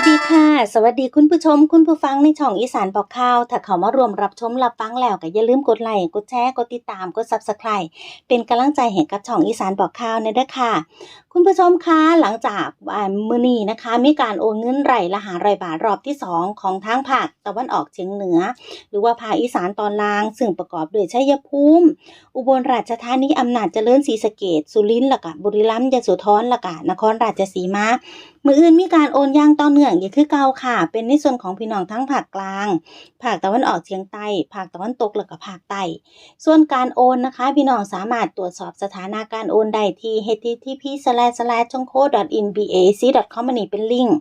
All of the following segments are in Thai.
สดีค่ะ สวัสดีคุณผู้ชม คุณผู้ฟังในช่องอีสานบอกข่าว ถ้าเขามารวมรับชมรับฟังแล้วก็อย่าลืมกดไลค์กดแชร์กดติดตามกดซับสไคร b e เป็นกำลังใจให้กับช่องอีสานบอกข่าวนะเด้อค่ะคุณผู้ชมคะหลังจากมื้อนี้นะคะ มีการโอนเงินไร่ละหาร้อยบาทรอบที่ 2 ของทางภาคตะวันออกเฉียงเหนือ หรือว่าภาคอีสานตอนล่าง ซึ่งประกอบด้วยชัยภูมิ อุบลราชธานีอำนาจเจริญศรีสะเกษสุรินทร์ละก็บุรีรัมย์ยโสธรละก็นครราชสีมามืออื่นมีการโอนย่างต่อเนื่องอย่างคือเก่าค่ะ เป็นในส่วนของพี่น้องทั้งภาคกลาง ภาคตะวันออกเฉียงใต้ ภาคตะวันตกและก็ภาคใต้ ส่วนการโอนนะคะ พี่น้องสามารถตรวจสอบสถานะการโอนได้ที่ http c o in bac com อันนี้เป็นลิงก์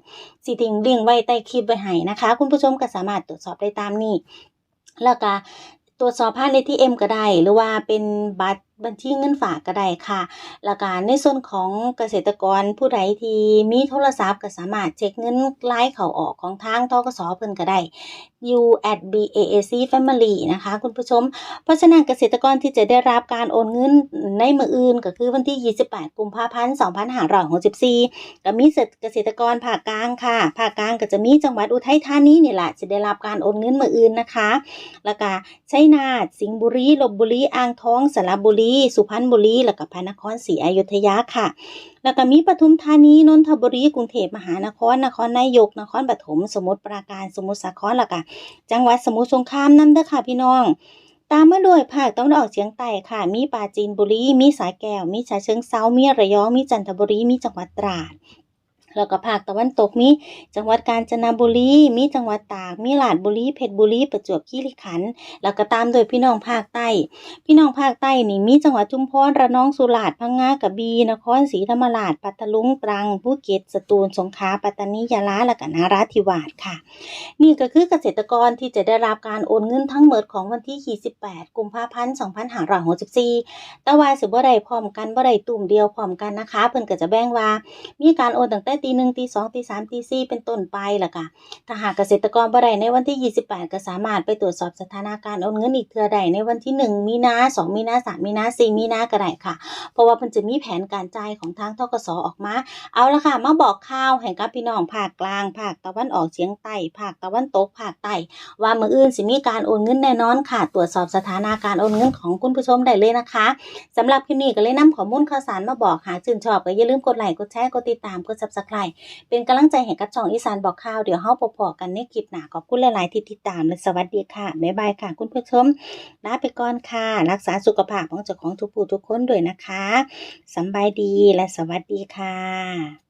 สิทิ้งลิงก์ไว้ใต้คลิปไว้ให้นะคะ คุณผู้ชมก็สามารถตรวจสอบได้ตามนี้ แล้วก็ตรวจสอบผ่าน ATM ก็ได้ หรือว่าเป็นบัตรบัญชีเงินฝากก็ได้ค่ะแล้วก็ในส่วนของเกษตรกรผู้ใดที่มีโทรศัพท์ก็สามารถเช็คเงินรายเขาออกของทางธกสเพิ่นก็ได้ u at BAAC Family นะคะ คุณผู้ชม เพราะฉะนั้นเกษตรกรที่จะได้รับการโอนเงินในมืออื่น ก็คือวันที่ 28 กุมภาพันธ์ 2564 ก็มีเกษตรกรภาคกลางค่ะ ภาคกลางก็จะมีจังหวัดอุทัยธานีนี่แหละจะได้รับการโอนเงินมืออื่นนะคะ แล้วก็ชัยนาท สิงห์บุรี ลบบุรี อ่างทอง สระบุรี สุพรรณบุรี แล้วก็พระนครศรีอยุธยาค่ะแล้วก็มีปทุมธานีนนทบุรีกรุงเทพมหานครนครนายกนครปฐมสมุทรปราการสมุทรสาครแล้วก็จังหวัดสมุทรสงครามนำเด้อค่ะพี่น้อง ตามมาด้วยภาคตะวันออกเฉียงใต้ค่ะ มีปราจีนบุรีมีสายแก้ว มีฉะเชิงเซามีระยองมีจันทบุรีมีจังหวัดตราด แล้วก็ภาคตะวันตกมีจังหวัดกาญจนบุรีมีจังหวัดตากมีราชบุรีเพชรบุรีประจวบคีรีขันธ์แล้วก็ตามโดยพี่น้องภาคใต้ พี่น้องภาคใต้นี่มีจังหวัดชุมพรระนองสุราษฎร์พังงากระบี่นครศรีธรรมราชพัทลุงตรังภูเก็ตสตูลสงขลาปัตตานียะลาและก็นาราธิวาสค่ะ นี่ก็คือเกษตรกรที่จะได้รับการโอนเงินทั้งหมดของวันที่ 28 กุมภาพันธ์ 2564แต่ว่าสิบ่ได้พร้อมกันบ่ได้ตุ่มเดียวพร้อมกันนะคะ เพิ่นก็จะแบ่งว่า มีการโอนตั้งแต่ตี1ตี2ตี3ตี4เป็นต้นไปแล้วก็ถ้าหากเกษตรกรบ่ได้ในวันที่ 28 ก็สามารถไปตรวจสอบสถานะการโอนเงินอีกเทื่อใดในวันที่ 1 มีนา2มีนา3มีนา4มีนาก็ได้ค่ะ เพราะว่าเพิ่นจะมีแผนการจ่ายของทางธกสออกมา เอาละค่ะ มาบอกข่าวให้กับพี่น้องภาคกลางภาคตะวันออกเฉียงใต้ภาคตะวันตกภาคใต้ว่ามื้ออื่นสิมีการโอนเงินแน่นอนค่ะ ตรวจสอบสถานะการโอนเงินของคุณผู้ชมได้เลยนะคะสำหรับคลิปนี้ก็เลยนำข้อมูลข่าวสารมาบอกหาชื่นชอบก็อย่าลืมกดไลค์กดแชร์กดติดตามกด Subscribe เป็นกำลังใจให้กับช่องอีสานบอกข่าว เดี๋ยวเฮาพอๆกันในคลิปหน้าขอบคุณหลายๆที่ติดตามและสวัสดีค่ะบ๊ายบายค่ะ คุณผู้ชมลาไปก่อนค่ะ รักษาสุขภาพของเจ้าของทุกผู้ทุกคนด้วยนะคะสบายดีและสวัสดีค่ะ